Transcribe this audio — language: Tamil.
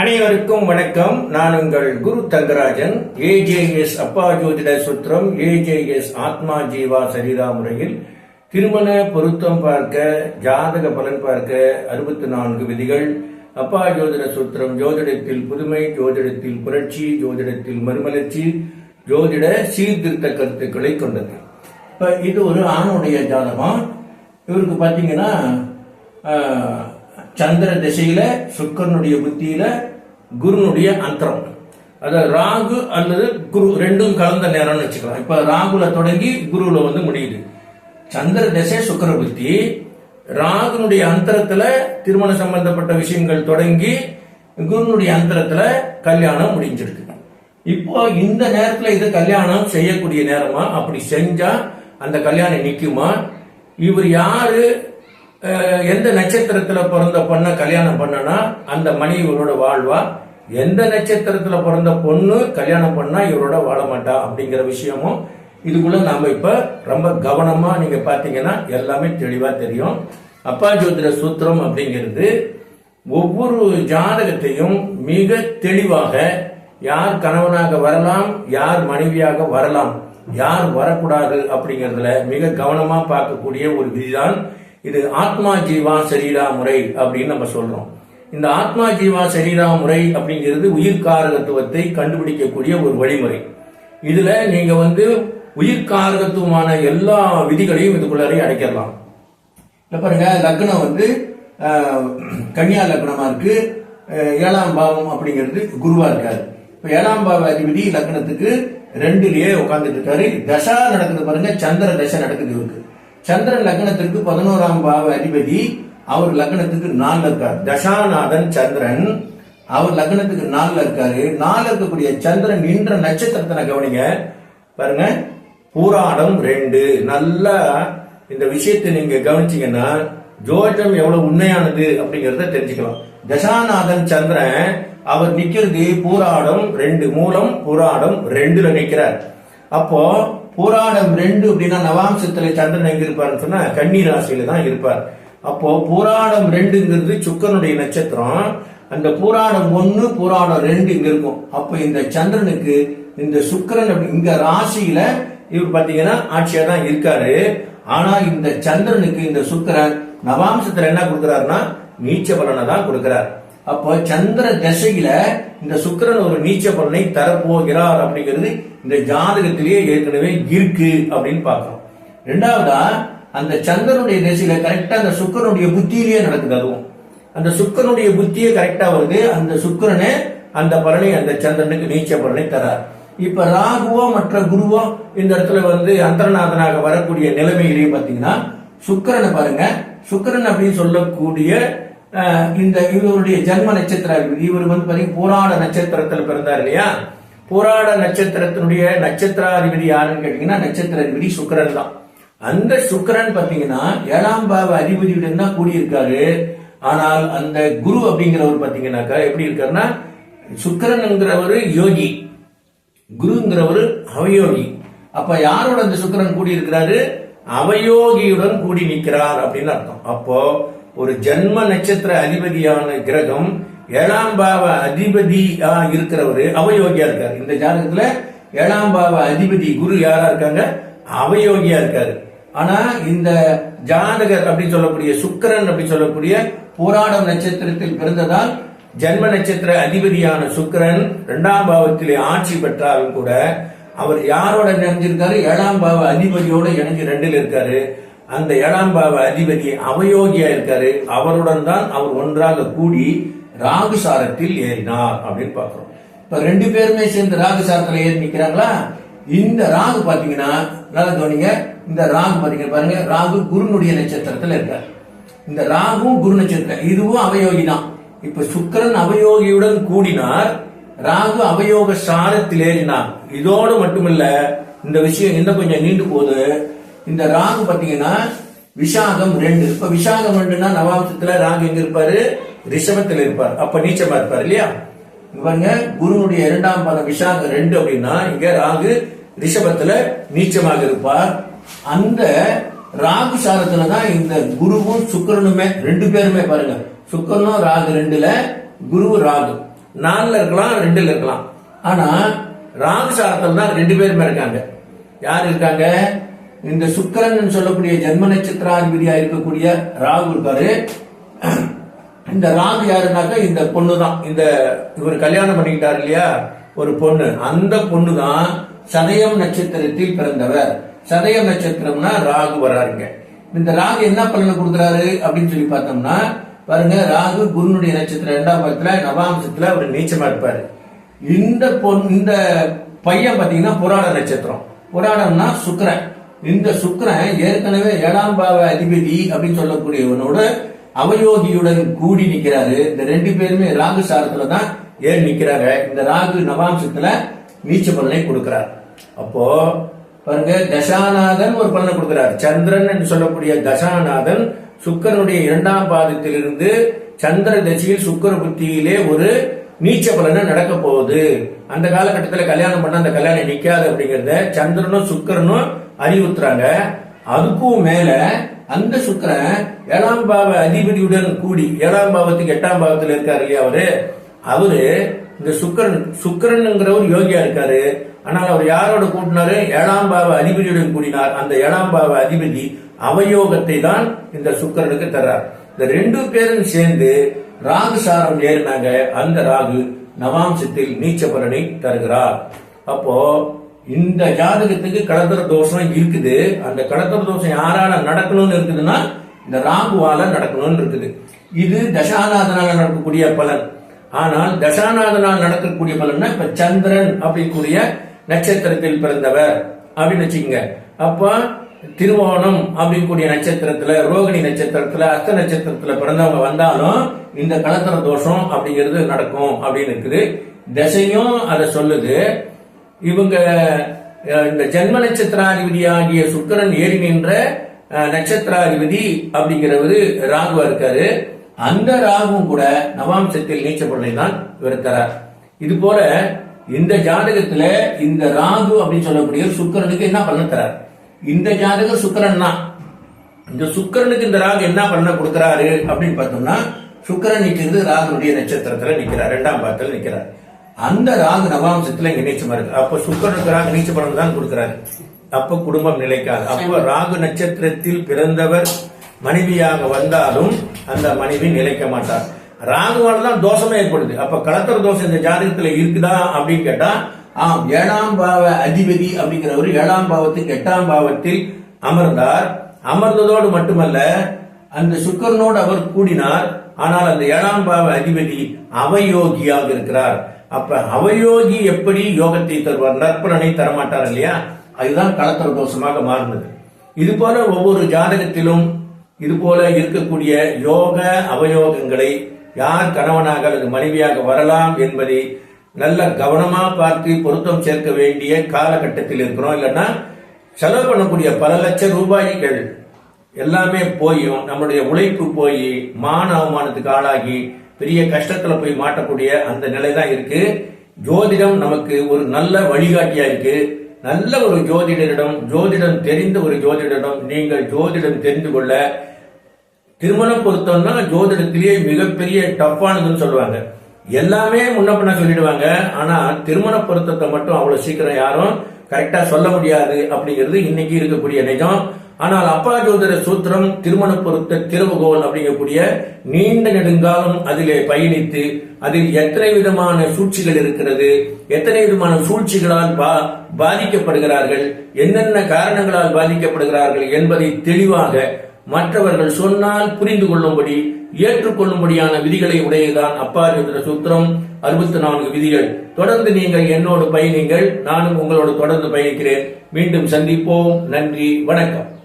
அனைவருக்கும் வணக்கம். நான் உங்கள் குரு தங்கராஜன். ஏஜேஎஸ் அப்பா ஜோதிட சுத்திரம் ஏஜேஎஸ் ஆத்மா ஜீவா சரிதா முறையில் திருமண பொருத்தம் பார்க்க ஜாதக பலன் பார்க்க அறுபத்தி நான்கு விதிகள். அப்பா ஜோதிட சுத்திரம் ஜோதிடத்தில் புதுமை ஜோதிடத்தில் புரட்சி ஜோதிடத்தில் மறுமலர்ச்சி ஜோதிட சீர்திருத்த கருத்துக்களை கொண்டது. இப்ப இது ஒரு ஆணுடைய ஜாதகம்? இவருக்கு பார்த்தீங்கன்னா சந்திர திசையில சுக்கரனுடைய புத்தியில குருனுடைய அந்தரம். அதாவது ராகு அல்லது குரு ரெண்டும் கலந்த நேரம்னு வச்சுக்கலாம். இப்ப ராகுல தொடங்கி குருல வந்து முடியுது. சந்திர திசை சுக்கர புத்தி. ராகுனுடைய அந்தரத்துல திருமண சம்பந்தப்பட்ட விஷயங்கள் தொடங்கி குருனுடைய அந்தரத்துல கல்யாணம் முடிஞ்சிருக்கு. இப்போ இந்த நேரத்துல இது கல்யாணம் செய்யக்கூடிய நேரமா? அப்படி செஞ்சா அந்த கல்யாணம் நிக்குமா? இவர் யாரு? எந்த நட்சத்திரத்துல பிறந்த பொண்ண கல்யாணம் பண்ணனா அந்த மனைவி இவரோட வாழ்வா? எந்த நட்சத்திரத்துல பிறந்த பொண்ணு கல்யாணம் பண்ணா இவரோட வாழ மாட்டா அப்படிங்கிற விஷயமும் இதுக்குள்ள நாம இப்ப ரொம்ப கவனமா நீங்க பாத்தீங்கன்னா எல்லாமே தெளிவா தெரியும். அப்பா ஜோதிட சூத்திரம் அப்படிங்கிறது ஒவ்வொரு ஜாதகத்தையும் மிக தெளிவாக யார் கணவனாக வரலாம் யார் மனைவியாக வரலாம் யார் வரக்கூடாது அப்படிங்கறதுல மிக கவனமா பார்க்கக்கூடிய ஒரு விதிதான் இது ஆத்மா ஜீவா சரீரா முறை அப்படின்னு நம்ம சொல்றோம். இந்த ஆத்மா ஜீவா சரீரா முறை அப்படிங்கிறது உயிர்காரகத்துவத்தை கண்டுபிடிக்கக்கூடிய ஒரு வழிமுறை. இதுல நீங்க வந்து உயிர்காரகத்துவமான எல்லா விதிகளையும் இதுக்குள்ளாரே அடைக்கலாம் இல்லை பாருங்க லக்னம் வந்து கன்னியா லக்னமா இருக்கு. ஏழாம் பாவம் அப்படிங்கிறது குருவா இருக்காரு. இப்போ ஏழாம் பாவ அதிபதி லக்னத்துக்கு ரெண்டுலயே உட்காந்துட்டு இருக்காரு. தசா நடக்குது பாருங்க சந்திர தசை நடக்குது இருக்குது சந்திரன் லக்னத்திற்கு பதினோராம் பாவ அதிபதி அவர் லக்னத்துக்கு நாலுல இருக்கார். தசாநாதன் சந்திரன் அவர் லக்னத்துக்கு நாலுல இருக்காரு. நாலுல இருக்கக்கூடிய சந்திரன் நின்ற நட்சத்திரத்தை கவனிங்க. பாருங்க. பூராடம் ரெண்டு. நல்லா இந்த விஷயத்தை நீங்க கவனிச்சீங்கன்னா ஜோதிடம் எவ்வளவு உண்மையானது அப்படிங்கறத தெரிஞ்சுக்கலாம். தசாநாதன் சந்திரன் அவர் நிக்கிறது பூராடம் ரெண்டு. மூலம் பூராடம் ரெண்டுல நிக்கிறார் அப்போ பூராடம் ரெண்டு அப்படின்னா நவாம்சத்துல சந்திரன் எங்க இருப்பாருன்னு சொன்னா கன்னி ராசியில தான் இருப்பார். அப்போ பூராடம் ரெண்டுங்கிறது சுக்கரனுடைய நட்சத்திரம். அந்த பூராடம் ஒன்னு பூராடம் ரெண்டு இங்க இருக்கும். அப்ப இந்த சந்திரனுக்கு இந்த சுக்கிரன் இங்க ராசியில இவர் பாத்தீங்கன்னா ஆட்சியா தான் இருக்காரு. ஆனா இந்த சந்திரனுக்கு இந்த சுக்கிரன் நவாம்சத்துல என்ன கொடுக்கிறாருன்னா நீச்ச பலனை தான் கொடுக்கிறார். அப்போ சந்திர தசையில இந்த சுக்கிரன் ஒரு நீச்ச பலனை தரப்போகிறார் அப்படிங்கிறது இந்த ஜாதகத்திலேயே ஏற்கனவே இருக்கு அப்படின்னு பார்க்கிறோம். ரெண்டாவதா அந்த சந்திரனுடைய திசையில கரெக்டா அந்த சுக்கிரனுடைய புத்தியிலேயே நடக்குது அதுவும். அந்த சுக்கிரனுடைய புத்தியே கரெக்டா வருது அந்த சுக்கிரனே அந்த பலனை அந்த சந்திரனுக்கு நீச்ச பலனை தரார். இப்ப ராகுவோ மற்ற குருவோ இந்த இடத்துல வந்து அந்தரநாதனாக வரக்கூடிய நிலைமையிலேயே பாத்தீங்கன்னா சுக்கிரனை பாருங்க. சுக்கிரன் அப்படின்னு சொல்லக்கூடிய இந்த இவருடைய ஜன்ம நட்சத்திர அதிபதி. இவர் வந்து பாத்தீங்கன்னா போராட நட்சத்திரத்துல பிறந்தார் இல்லையா? போராட நட்சத்திரத்தினுடைய நட்சத்திராதிபதி யாருன்னு கேட்டீங்கன்னா நட்சத்திராதிபதி சுக்கரன் தான். அந்த சுக்கரன் பாத்தீங்கன்னா ஏழாம் பாவ அதிபதியுடன் தான் கூடியிருக்காரு. ஆனால் அந்த குரு அப்படிங்கிறவர் பாத்தீங்கன்னாக்கா எப்படி இருக்காருன்னா சுக்கரன்ங்கிறவர் யோகி. குருங்கிறவர் அவயோகி. அப்ப யாரோட அந்த சுக்கரன் கூடி இருக்கிறாரு அவயோகியுடன் கூடி நிற்கிறார் அப்படின்னு அர்த்தம். அப்போ ஒரு ஜென்ம நட்சத்திர அதிபதியான கிரகம் ஏழாம் பாவ அதிபதியா இருக்கிறவரு அவயோகியா இருக்காரு. இந்த ஜாதகத்துல ஏழாம் பாவ அதிபதி குரு யாரா இருக்காங்க? அவயோகியா இருக்காரு. ஆனா இந்த ஜாதகர் அப்படின்னு சொல்லக்கூடிய சுக்கிரன் அப்படின்னு சொல்லக்கூடிய போராடம் நட்சத்திரத்தில் பிறந்ததால் ஜென்ம நட்சத்திர அதிபதியான சுக்கிரன் இரண்டாம் பாவத்திலே ஆட்சி பெற்றாலும் கூட அவர் யாரோட இணைஞ்சிருக்காரு? ஏழாம் பாவ அதிபதியோட இணைஞ்சு ரெண்டில் இருக்காரு. அந்த ஏழாம் பாவ அதிபதி அவயோகியா இருக்காரு. அவருடன் தான் அவர் ஒன்றாக கூடி ராகுசாரத்தில் ஏறினார் அப்படின்னு பார்க்கிறோம். இப்ப ரெண்டு பேருமே சேர்ந்து ராகுசாரத்தில் ஏறி நிற்கிறாங்களா இந்த ராகு பாத்தீங்கன்னா நல்லா கவனிங்க. இந்த ராகு பாத்தீங்கன்னா பாருங்க ராகு குருனுடைய நட்சத்திரத்துல இருக்கார். இந்த ராகும் குரு நட்சத்திரம் இதுவும் அவயோகி தான். இப்ப சுக்கிரன் அவயோகியுடன் கூடினார். ராகு அவயோக சாரத்தில் ஏறினார். இதோடு மட்டுமில்ல இந்த விஷயம் இன்னும் கொஞ்சம் நீண்டு போகுது. இந்த ராகு பாத்தீங்கன்னா விஷாகம் ரெண்டு. இப்ப விஷாகம் ரெண்டுனா நவாம்சத்துல ராகு எங்க இருப்பாரு? ரிஷபத்துல இருப்பார். அப்ப நீச்சமா இருப்பார் இல்லையா? இவங்க பாருங்க குருனுடைய இரண்டாம் பாதம் விஷாகம் ரெண்டு அப்படின்னா இங்க ராகு ரிஷபத்துல நீச்சமாக இருப்பார். அந்த ராகு சாரத்துல தான் இந்த குருவும் சுக்கிரனுமே ரெண்டு பேருமே பாருங்க. சுக்கிரனும் ராகு ரெண்டுல குரு ராகு. நாலுல இருக்கலாம் ரெண்டுல இருக்கலாம். ஆனா ராகு சாரத்தில் தான் ரெண்டு பேருமே இருக்காங்க. யார் இருக்காங்க? இந்த சுக்கிரன் சொல்லக்கூடிய ஜென்ம நட்சத்திராதிபதியா இருக்கக்கூடிய ராகு இருக்காரு இந்த ராகு யாருனாக்கா இந்த பொண்ணு தான் இந்த இவர் கல்யாணம் பண்ணிக்கிட்டார் இல்லையா? ஒரு பொண்ணு. அந்த பொண்ணு தான் சதயம் நட்சத்திரத்தில் பிறந்தவர். சதயம் நட்சத்திரம்னா ராகு வராருங்க. இந்த ராகு என்ன பலனை கொடுக்குறாரு அப்படின்னு சொல்லி பார்த்தோம்னா பாருங்க ராகு குருனுடைய நட்சத்திரம் இரண்டாம் பக்கத்துல நவாம்சத்துல அவர் நீச்சமா இருப்பாரு. இந்த பொன் இந்த பையன் பாத்தீங்கன்னா புராண நட்சத்திரம். புராணம்னா சுக்கரன். இந்த சுக்கரன் ஏற்கனவே ஏழாம் பாவ அதிபதி அப்படின்னு சொல்லக்கூடியவனோட அவயோகியுடன் கூடி நிக்கிறாரு. இந்த ரெண்டு பேருமே ராகு சாரத்துல தான் ஏறி நிக்கிறாங்க. இந்த ராகு நவாம்சத்துல நீச்ச பலனை கொடுக்கிறார். அப்போ பாருங்க தசாநாதன் ஒரு பலனை கொடுக்கிறார். சந்திரன் என்று சொல்லக்கூடிய தசாநாதன் சுக்கரனுடைய இரண்டாம் பாதத்திலிருந்து சந்திர தசையில் சுக்கர புத்தியிலே ஒரு நீச்ச பலனை நடக்க போகுது. அந்த காலகட்டத்தில் கல்யாணம் பண்ண அந்த கல்யாணம் நிக்காது அப்படிங்கறத சந்திரனும் சுக்கரனும் அறிவுறுத்துறாங்க. அதுக்கும் மேல அந்த சுக்கரன் ஏழாம் பாவ அதிபதியுடன் கூடி ஏழாம் பாவத்துக்கு எட்டாம் பாவத்தில் இருக்காரு இல்லையா அவரு? அவரு இந்த சுக்கரன் சுக்கரனுங்கிற ஒரு யோகியா இருக்காரு. ஆனால் அவர் யாரோட கூட்டினாரு? ஏழாம் பாவ அதிபதியுடன் கூடினார். அந்த ஏழாம் பாவ அதிபதி அவயோகத்தை தான் இந்த சுக்கரனுக்கு தர்றார். இந்த ரெண்டு பேரும் சேர்ந்து ராகு சாரம் ஏறினாங்க. அந்த ராகு நவாம்சத்தில் நீச்சபலனை தருகிறார். அப்போ இந்த ஜாதகத்துக்கு கடத்தர தோஷம் இருக்குது. அந்த கடத்தர தோஷம் யாரால நடக்கணும்னு இருக்குதுன்னா இந்த ராகுவால நடக்கணும்னு இருக்குது. இது தசாநாதனால நடக்கக்கூடிய பலன். ஆனால் தசாநாதனால் நடக்கக்கூடிய பலன்னா இப்ப சந்திரன் அப்படிக்கூடிய நட்சத்திரத்தில் பிறந்தவர். அப்படின்னு வச்சுக்கோங்க. அப்ப திருவோணம் அப்படிக்கூடிய நட்சத்திரத்துல ரோகிணி நட்சத்திரத்துல அஸ்த நட்சத்திரத்துல பிறந்தவங்க வந்தாலும் இந்த கலத்தர தோஷம் அப்படிங்கிறது நடக்கும் அப்படின்னு இருக்குது. தசையும் அதை சொல்லுது. இவங்க இந்த ஜென்ம நட்சத்திராதிபதி ஆகிய சுக்கிரன் ஏறி நின்ற நட்சத்திராதிபதி அப்படிங்கிறவரு ராகுவா இருக்காரு. அந்த ராகுவும் கூட நவாம்சத்தில் நீச்ச பலனை தான் இருக்கிறார் இது போல இந்த ஜாதகத்துல இந்த ராகு அப்படின்னு சொல்லக்கூடிய சுக்கரனுக்கு என்ன பண்ண தரார்? இந்த ஜாதகம் சுக்கிரன் தான் இந்த சுக்கிரனுக்கு இந்த ராகு என்ன பண்ண கொடுக்கிறாரு அப்படின்னு பார்த்தோம்னா சுக்கிரன் நிற்கிறது ராகுனுடைய நட்சத்திரத்துல நிற்கிறார் இரண்டாம் பாதத்துல நிற்கிறார் அந்த ராகு நவாம்சத்துல இங்க நீச்சமா இருக்கு அப்ப சுக்கரனுக்கு ராகு நீச்ச பலன் தான் கொடுக்கிறாரு. அப்ப குடும்பம் நிலைக்காது. அப்ப ராகு நட்சத்திரத்தில் பிறந்தவர் மனைவியாக வந்தாலும் அந்த மனைவி நிலைக்க மாட்டார். ராகுவால தான் தோஷமே ஏற்படுது. அப்ப கலத்தர தோஷம் இந்த ஜாதகத்துல இருக்குதா அப்படின்னு கேட்டா ஆம் ஏழாம் பாவ அதிபதி அப்படிங்கிறவர் ஏழாம் பாவத்துக்கு எட்டாம் பாவத்தில் அமர்ந்தார். அமர்ந்ததோடு மட்டுமல்ல அந்த சுக்கரனோடு அவர் கூடினார். ஆனால் அந்த ஏழாம் பாவ அதிபதி அவயோகியாக இருக்கிறார். அப்ப அவயோகி எப்படி யோகத்தை தருவார்? நற்பலனை தரமாட்டார் இல்லையா? அதுதான் கலத்தர தோஷமாக மாறினது. இது போல ஒவ்வொரு ஜாதகத்திலும் இது போல இருக்கக்கூடிய யோக அவயோகங்களை யார் கணவனாக அல்லது மனைவியாக வரலாம் என்பதை நல்ல கவனமா பார்த்து பொருத்தம் சேர்க்க வேண்டிய காலகட்டத்தில் இருக்கிறோம். இல்லைன்னா செலவு பண்ணக்கூடிய பல லட்சம் ரூபாய்கள் எல்லாமே போயும் நம்மளுடைய உழைப்பு போய் மான அவமானத்துக்கு ஆளாகி பெரிய கஷ்டத்துல போய் மாட்டக்கூடிய அந்த நிலை தான் இருக்கு. ஜோதிடம் நமக்கு ஒரு நல்ல வழிகாட்டியா இருக்கு. நல்ல ஒரு ஜோதிடரிடம் ஜோதிடம் தெரிந்த ஒரு ஜோதிடரிடம் நீங்கள் ஜோதிடம் தெரிந்து கொள்ள. திருமணம் பொருத்தம்னா ஜோதிடத்திலேயே மிகப்பெரிய டஃப்பானதுன்னு சொல்லுவாங்க. எல்லாமே முன்ன பின்ன சொல்லிடுவாங்க. ஆனா திருமண பொருத்தத்தை மட்டும் அவ்வளவு சீக்கிரம் யாரும் கரெக்டா சொல்ல முடியாது அப்படிங்கிறது இன்னைக்கு இருக்கக்கூடிய நிஜம். ஆனால் அப்பா ஜோதிட சூத்திரம் திருமண பொருத்த திருவுகோல் அப்படிங்கக்கூடிய நீண்ட நெடுங்காலம் அதிலே பயணித்து அதில் எத்தனை விதமான சூழ்ச்சிகள் இருக்கிறது எத்தனை விதமான சூழ்ச்சிகளால் பா- பாதிக்கப்படுகிறார்கள் என்னென்ன காரணங்களால் பாதிக்கப்படுகிறார்கள் என்பதை தெளிவாக மற்றவர்கள் சொன்னால் புரிந்து கொள்ளும்படி ஏற்றுக்கொள்ளும்படியான விதிகளை அப்பா அப்பாரியுடைய சூத்திரம். அறுபத்தி நான்கு விதிகள். தொடர்ந்து நீங்கள் என்னோடு பயணிங்கள் நானும் உங்களோடு தொடர்ந்து பயணிக்கிறேன். மீண்டும் சந்திப்போம். நன்றி. வணக்கம்.